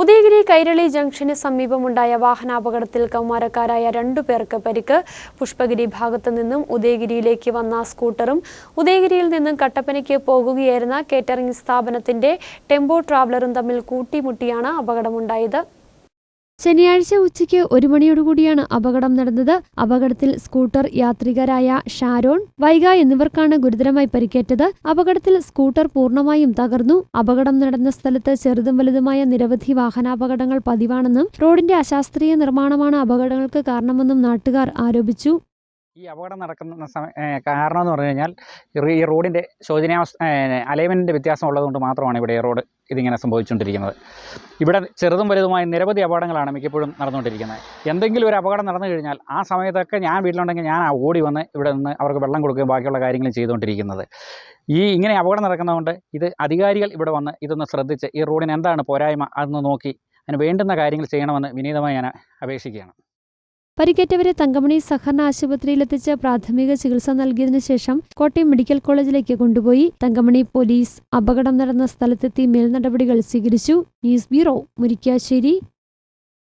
Udayagiri Kairali junction സമീപമുണ്ടായ വാഹനാപകടത്തിൽ കൗമാരക്കാരായ രണ്ടു പേർക്ക് പരിക്ക്. പുഷ്പഗിരി ഭാഗത്തു നിന്നും ഉദയഗിരിയിലേക്ക് വന്ന സ്കൂട്ടറും ഉദയഗിരിയിൽ നിന്നും കട്ടപ്പനയ്ക്ക് പോകുകയായിരുന്ന കേറ്ററിംഗ് സ്ഥാപനത്തിന്റെ ടെമ്പോ ട്രാവലറും തമ്മിൽ കൂട്ടിമുട്ടിയാണ് അപകടമുണ്ടായത്. ശനിയാഴ്ച ഉച്ചയ്ക്ക് ഒരു മണിയോടുകൂടിയാണ് അപകടം നടന്നത്. അപകടത്തിൽ സ്കൂട്ടർ യാത്രികരായ ഷാരോൺ വൈഗ എന്നിവർക്കാണ് ഗുരുതരമായി പരിക്കേറ്റത്. അപകടത്തിൽ സ്കൂട്ടർ പൂർണമായും തകർന്നു. അപകടം നടന്ന സ്ഥലത്ത് ചെറുതും വലുതുമായ നിരവധി വാഹനാപകടങ്ങൾ പതിവാണെന്നും റോഡിന്റെ അശാസ്ത്രീയ നിർമ്മാണമാണ് അപകടങ്ങൾക്ക് കാരണമെന്നും നാട്ടുകാർ ആരോപിച്ചു. ഈ അപകടം നടക്കുന്ന സമയ കാരണം എന്ന് പറഞ്ഞു കഴിഞ്ഞാൽ ഈ റോഡിന്റെ ശോചനീയാവസ്ഥ അലൈൻമെന്റിന്റെ വ്യത്യാസം ഉള്ളതുകൊണ്ട് മാത്രമാണ് ഇവിടെ റോഡ് ഇതിങ്ങനെ സംഭവിച്ചുകൊണ്ടിരിക്കുന്നത്. ഇവിടെ ചെറുതും വലുതുമായ നിരവധി അപകടങ്ങളാണ് മിക്കപ്പോഴും നടന്നുകൊണ്ടിരിക്കുന്നത്. എന്തെങ്കിലും ഒരു അപകടം നടന്നു കഴിഞ്ഞാൽ ആ സമയത്തൊക്കെ ഞാൻ വീട്ടിലുണ്ടെങ്കിൽ ഞാൻ ഓടി വന്ന് ഇവിടെ നിന്ന് അവർക്ക് വെള്ളം കൊടുക്കുകയും ബാക്കിയുള്ള കാര്യങ്ങൾ ചെയ്തുകൊണ്ടിരിക്കുന്നത്. ഈ ഇങ്ങനെ അപകടം നടക്കുന്നതുകൊണ്ട് ഇത് അധികാരികൾ ഇവിടെ വന്ന് ഇതൊന്ന് ശ്രദ്ധിച്ച് ഈ റോഡിന് എന്താണ് പോരായ്മ അതൊന്ന് നോക്കി അതിന് വേണ്ടുന്ന കാര്യങ്ങൾ ചെയ്യണമെന്ന് വിനീതമായി ഞാൻ അപേക്ഷിക്കുകയാണ്. പരിക്കേറ്റവരെ തങ്കമണി സഹകരണ ആശുപത്രിയിലെത്തിച്ച് പ്രാഥമിക ചികിത്സ നൽകിയതിനു ശേഷം കോട്ടയം മെഡിക്കൽ കോളേജിലേക്ക് കൊണ്ടുപോയി. തങ്കമണി പോലീസ് അപകടം നടന്ന സ്ഥലത്തെത്തി മേൽനടപടികൾ സ്വീകരിച്ചു. News bureau Murikkassery.